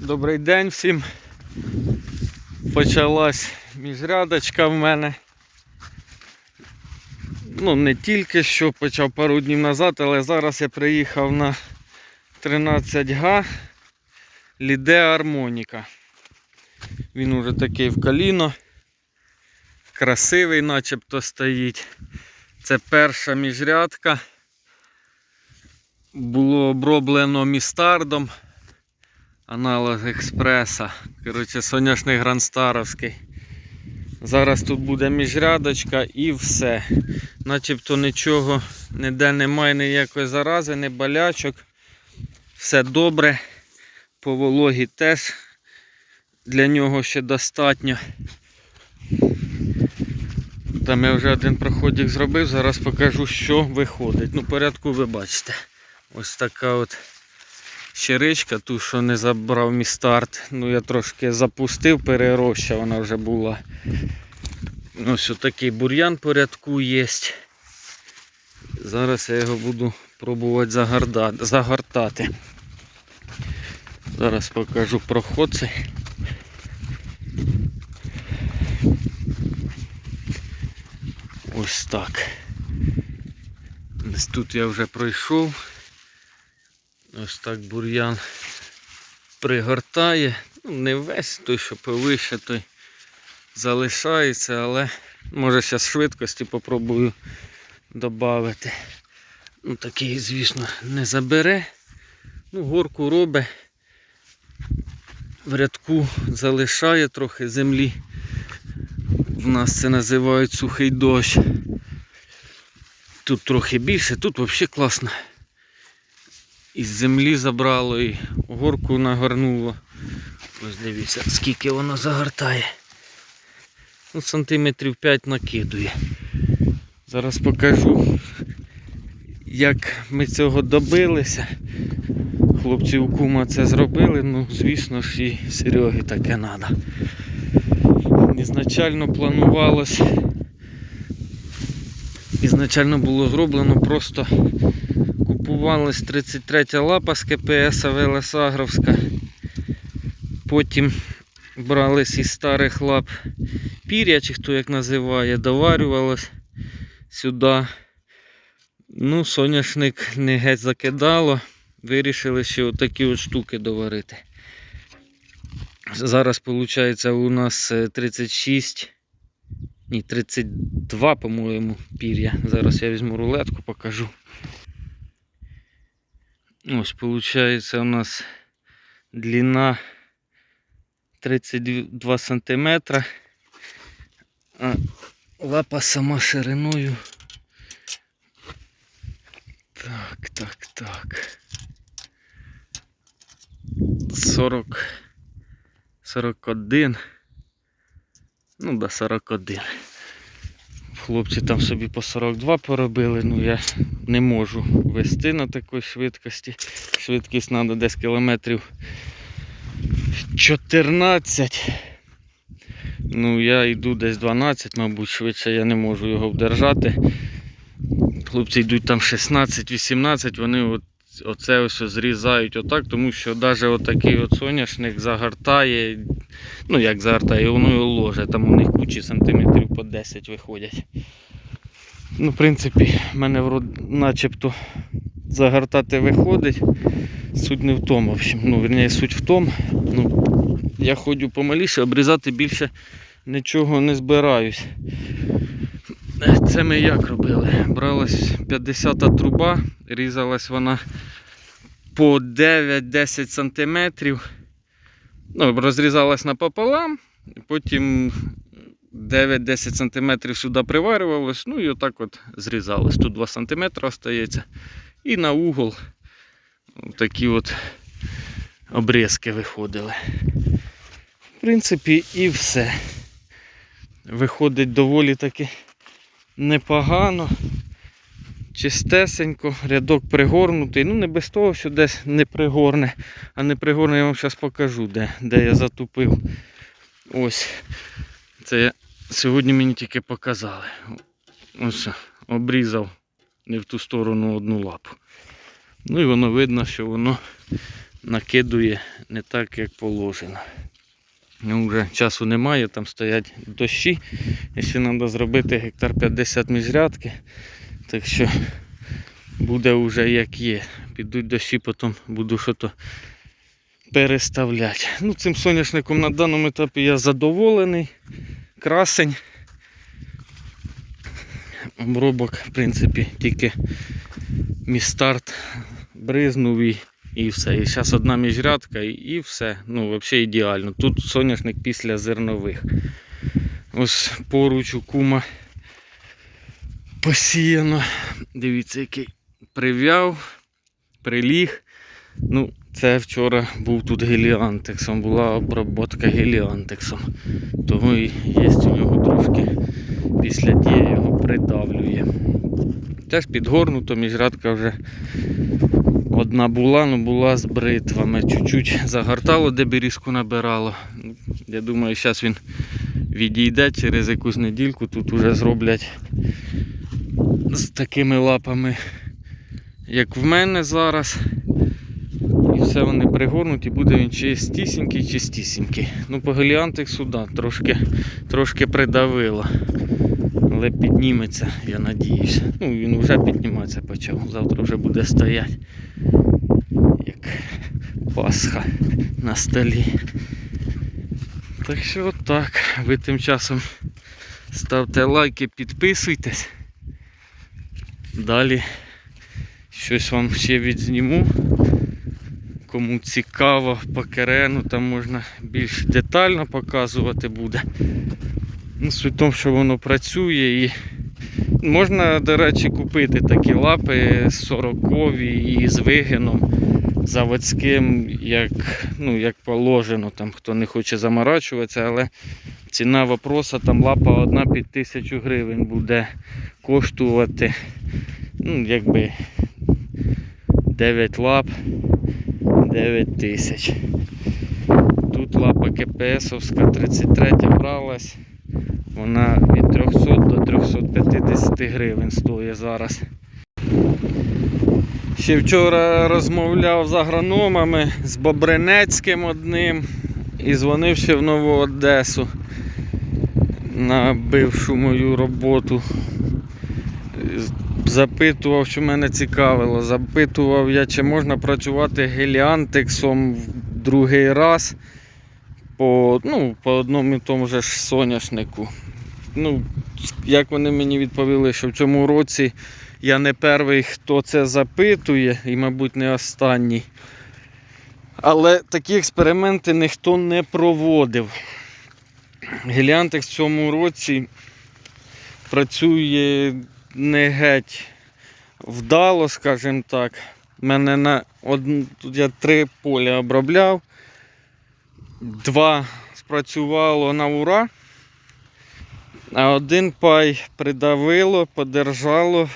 Добрий день всім. Почалась міжрядочка в мене. Ну, не тільки що почав пару днів назад, але зараз я приїхав на 13 га Ліде Армоніка. Він уже такий в коліно. Красивий начебто стоїть. Це перша міжрядка. Було оброблено містардом аналог експреса. Коротше, соняшний грандстаровський. Зараз тут буде міжрядочка і все. Начебто нічого ніде немає ніякої зарази, ні болячок. Все добре. По вологі теж для нього ще достатньо. Там я вже один проходик зробив, зараз покажу, що виходить. Ну, порядку ви бачите. Ось така от щиричка, ту, що не забрав мій старт. Ну я трошки запустив, перероща вона вже була. Ось такий бур'ян порядку є. Зараз я його буду пробувати загортати. Зараз покажу проход. Ось так. Тут я вже пройшов. Ось так бур'ян пригортає. Ну, не весь той, що повище, той залишається, але може зараз швидкості попробую додати. Ну, такий, звісно, не забере. Ну, горку робить. В рядку залишає трохи землі. В нас це називають сухий дощ. Тут трохи більше, тут взагалі класно. Із землі забрало і горку нагорнуло. Ось дивіться, скільки воно загортає. Ну, сантиметрів 5 накидує. Зараз покажу, як ми цього добилися. Хлопці у кума це зробили, ну звісно ж і Сереги таке треба. Ізначально планувалось. Ізначально було зроблено просто купувалась 33 лапа з КПС ВЛС Агровська. Потім брались із старих лап пір'я, чи хто як називає, доварювалось сюди. Ну, соняшник не геть закидало. Вирішили ще отакі от штуки доварити. Зараз виходить у нас е, 36, ні, 32, по-моєму, пір'я. Зараз я візьму рулетку, покажу. Ось, виходить, у нас длина 32 сантиметра. А лапа сама шириною. Так, так, так. 40. 41. Ну, да, 41. Хлопці там собі по 42 поробили, ну я не можу вести на такій швидкості. Швидкість треба десь кілометрів 14. Ну, я йду десь 12, мабуть, швидше я не можу його вдержати. Хлопці йдуть там 16-18, вони от, оце ось зрізають отак, тому що навіть отакий от соняшник загортає. Ну як загортає, воно його ложе, там у них кучі сантиметрів по 10 виходять. Ну, в принципі, в мене врод- начебто загортати виходить. Суть не в тому, в общем, ну, верніше, суть в тому. Ну, я ходжу помаліше, обрізати більше нічого не збираюсь. Це ми як робили? Бралась 50 труба, різалась вона по 9-10 сантиметрів. Ну, розрізалась напополам, потім 9-10 сантиметрів сюди приварювалось, ну і отак от зрізалось. Тут 2 см остається. І на угол такі от обрізки виходили. В принципі, і все. Виходить доволі таки непогано, чистесенько, рядок пригорнутий. Ну, не без того, що десь не пригорне, а не пригорне, я вам зараз покажу, де, де я затупив. Ось. Це сьогодні мені тільки показали. Ось обрізав не в ту сторону одну лапу. Ну і воно видно, що воно накидує не так, як положено. Ну, вже часу немає, там стоять дощі. І ще треба зробити гектар 50 міжрядки. Так що буде вже як є. Підуть дощі, потім буду щось переставляти. Ну, цим соняшником на даному етапі я задоволений. Красень. Обробок, в принципі, тільки містарт бризнув і, і все. І зараз одна міжрядка і, і все. Ну, взагалі ідеально. Тут соняшник після зернових. Ось поруч у кума посіяно. Дивіться, який прив'яв, приліг. Ну, це вчора був тут геліантексом, була оброботка геліантексом. Тому і є у нього трошки після дії його придавлює. Теж підгорнуто, міжрядка вже одна була, але була з бритвами. Чуть-чуть загортало, де берізку набирало. Я думаю, зараз він відійде через якусь недільку. Тут вже зроблять з такими лапами, як в мене зараз. І все вони пригорнуть і буде він чистісінький, чистісінький. Ну, по геліантексу, да, трошки, трошки придавило. Але підніметься, я надіюсь. Ну, він вже підніматися почав. Завтра вже буде стояти. Як Пасха на столі. Так що отак. Ви тим часом ставте лайки, підписуйтесь. Далі щось вам ще відзніму. Кому цікаво по керену, там можна більш детально показувати буде. Ну, суть в тому, що воно працює і можна, до речі, купити такі лапи 40 і з вигином заводським, як, ну, як положено, там, хто не хоче заморачуватися, але ціна вопроса там лапа одна під 1000 гривень буде коштувати. Ну, якби 9 лап 9 тисяч. Тут лапа КПСовська 33 бралась. Вона від 300 до 350 гривень стоїть зараз. Ще вчора розмовляв з агрономами, з Бобринецьким одним і дзвонив ще в Нову Одесу на бившу мою роботу. Запитував, що мене цікавило. Запитував я, чи можна працювати геліантексом в другий раз по, ну, по одному і тому же ж соняшнику. Ну, як вони мені відповіли, що в цьому році я не перший, хто це запитує, і, мабуть, не останній. Але такі експерименти ніхто не проводив. Геліантекс в цьому році працює не геть вдало, скажімо так. Мене на одну, тут я три поля обробляв. Два спрацювало на ура, а один пай придавило, подержало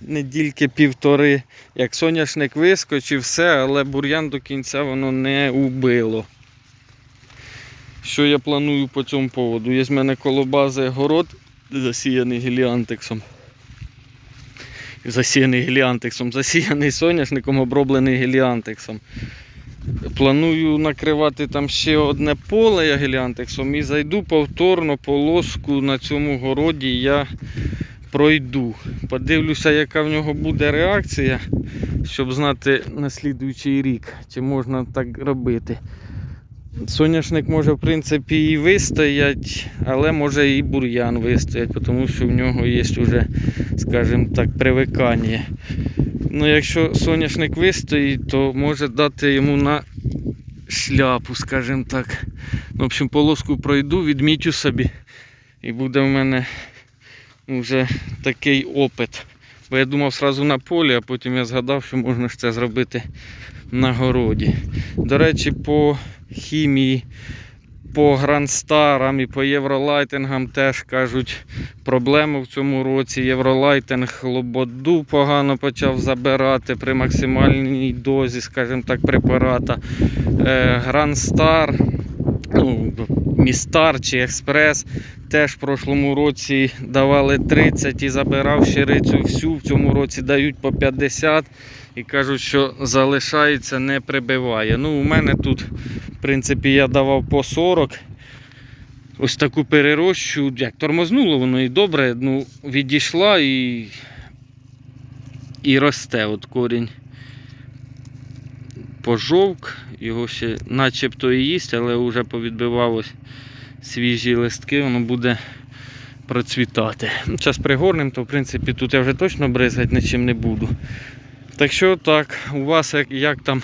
недільки півтори. Як соняшник вискочив, все, але бур'ян до кінця воно не убило. Що я планую по цьому поводу? Є в мене коло бази город засіяний геліантексом. Засіяний геліантексом, засіяний соняшником, оброблений геліантексом. Планую накривати там ще одне поле я геліантексом і зайду повторно полоску на цьому городі я пройду. Подивлюся, яка в нього буде реакція, щоб знати на слідуючий рік, чи можна так робити. Соняшник може в принципі і вистоять, але може і бур'ян вистоять, тому що в нього є вже, скажімо так, привикання. Ну, якщо соняшник вистоїть, то може дати йому на шляпу, скажімо так. Ну, в общем, полоску пройду, відмічу собі. І буде в мене вже такий опит. Бо я думав сразу на полі, а потім я згадав, що можна це зробити на городі. До речі, по хімії, по грандстарам і по євролайтингам теж кажуть проблему в цьому році. Євролайтинг лободу погано почав забирати при максимальній дозі, скажімо так, препарата. Е, Грандстар. Ну, Містар чи Експрес. Теж в прошлому році давали 30 і забирав щирицю всю. В цьому році дають по 50 і кажуть, що залишається, не прибиває. Ну, у мене тут, в принципі, я давав по 40. Ось таку перерощу, як тормознуло воно і добре, ну, відійшла і, і росте от корінь. Пожовк, його ще начебто і їсть, але вже повідбивалось свіжі листки, воно буде процвітати. Ну, Зараз пригорнем, то в принципі тут я вже точно бризгати нічим не буду. Так що так, у вас як, як там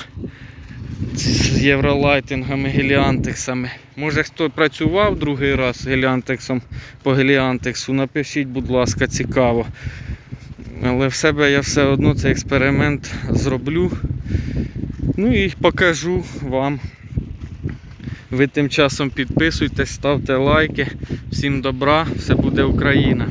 з євролайтингами, геліантексами. Може хто працював другий раз геліантексом по геліантексу, напишіть, будь ласка, цікаво. Але в себе я все одно цей експеримент зроблю. Ну і покажу вам. Ви тим часом підписуйтесь, ставте лайки. Всім добра, все буде Україна.